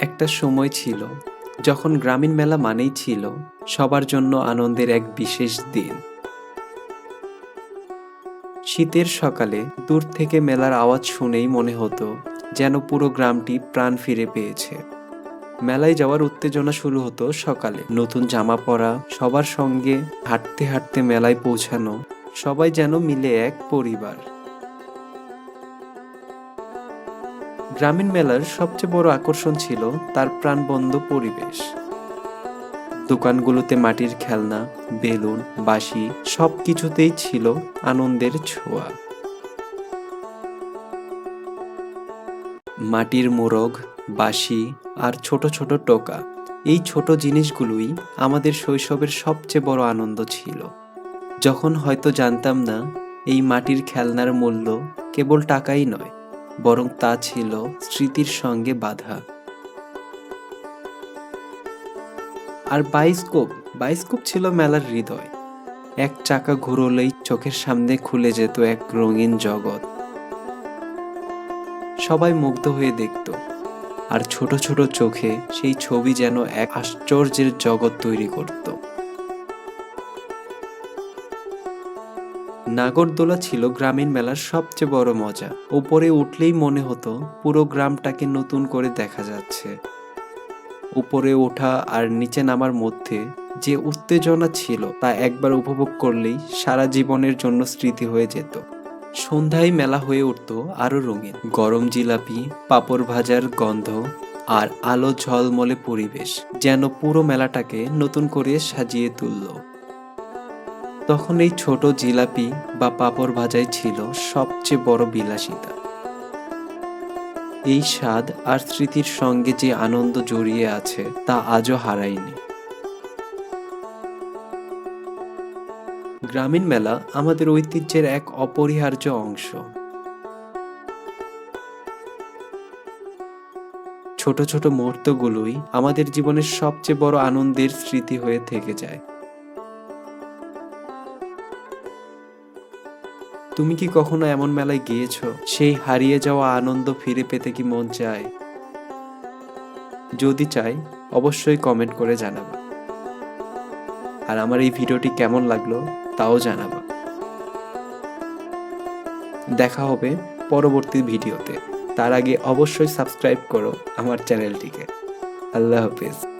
একটা সময় ছিল যখন গ্রামীণ মেলা মানেই ছিল সবার জন্য আনন্দের এক বিশেষ দিন। শীতের সকালে দূর থেকে মেলার আওয়াজ শুনেই মনে হতো যেন পুরো গ্রামটি প্রাণ ফিরে পেয়েছে। মেলায় যাওয়ার উত্তেজনা শুরু হতো সকালে। নতুন জামা পরা, সবার সঙ্গে হাঁটতে হাঁটতে মেলায় পৌঁছানো, সবাই যেন মিলে এক পরিবার। গ্রামীণ মেলার সবচেয়ে বড় আকর্ষণ ছিল তার প্রাণবন্ধ পরিবেশ। দোকানগুলোতে মাটির খেলনা, বেলুন, বাঁশি সব কিছুতেই ছিল আনন্দের ছোঁয়া। মাটির মোরগ, বাঁশি আর ছোট ছোট টোকা, এই ছোট জিনিসগুলোই আমাদের শৈশবের সবচেয়ে বড় আনন্দ ছিল। যখন হয়তো জানতাম না, এই মাটির খেলনার মূল্য কেবল টাকাই নয় বরং তা ছিল স্মৃতির সঙ্গে বাঁধা। আর বাইস্কোপ বাইস্কোপ ছিল মেলার হৃদয়। এক চাকা ঘুরলেই চোখের সামনে খুলে যেত এক রঙিন জগৎ। সবাই মুগ্ধ হয়ে দেখত, আর ছোট ছোট চোখে সেই ছবি যেন এক আশ্চর্যের জগৎ তৈরি করত। নাগরদোলা ছিল গ্রামীণ মেলার সবচেয়ে বড় মজা। উপরে উঠলেই মনে হতো পুরো গ্রামটাকে নতুন করে দেখা যাচ্ছে। উপরে ওঠা আর নিচে নামার মধ্যে যে উত্তেজনা ছিল তা একবার উপভোগ করলেই সারা জীবনের জন্য স্মৃতি হয়ে যেত। সন্ধ্যায় মেলা হয়ে উঠত আরও রঙিন। গরম জিলাপি, পাপড় ভাজার গন্ধ আর আলো ঝলমলে পরিবেশ যেন পুরো মেলাটাকে নতুন করে সাজিয়ে তুলল। তখন এই ছোট জিলাপি বা পাপড় ভাজাই ছিল সবচেয়ে বড় বিলাসিতা। এই স্বাদ আর স্মৃতির সঙ্গে যে আনন্দ জড়িয়ে আছে, তা আজও হারায়নি। গ্রামীণ মেলা আমাদের ঐতিহ্যের এক অপরিহার্য অংশ। ছোট ছোট মুহূর্তগুলোই আমাদের জীবনের সবচেয়ে বড় আনন্দের স্মৃতি হয়ে থেকে যায়। তুমি কি কখনো এমন মেলায় গিয়েছো? সেই হারিয়ে যাওয়া আনন্দ ফিরে পেতে কি মন চায়? যদি চাই, অবশ্যই কমেন্ট করে জানাবা। আর আমার এই ভিডিওটি কেমন লাগল, তাও জানাবা। দেখা হবে পরবর্তী ভিডিওতে। তার আগে অবশ্যই সাবস্ক্রাইব করো আমার চ্যানেলটিকে আল্লাহ হাফিজ।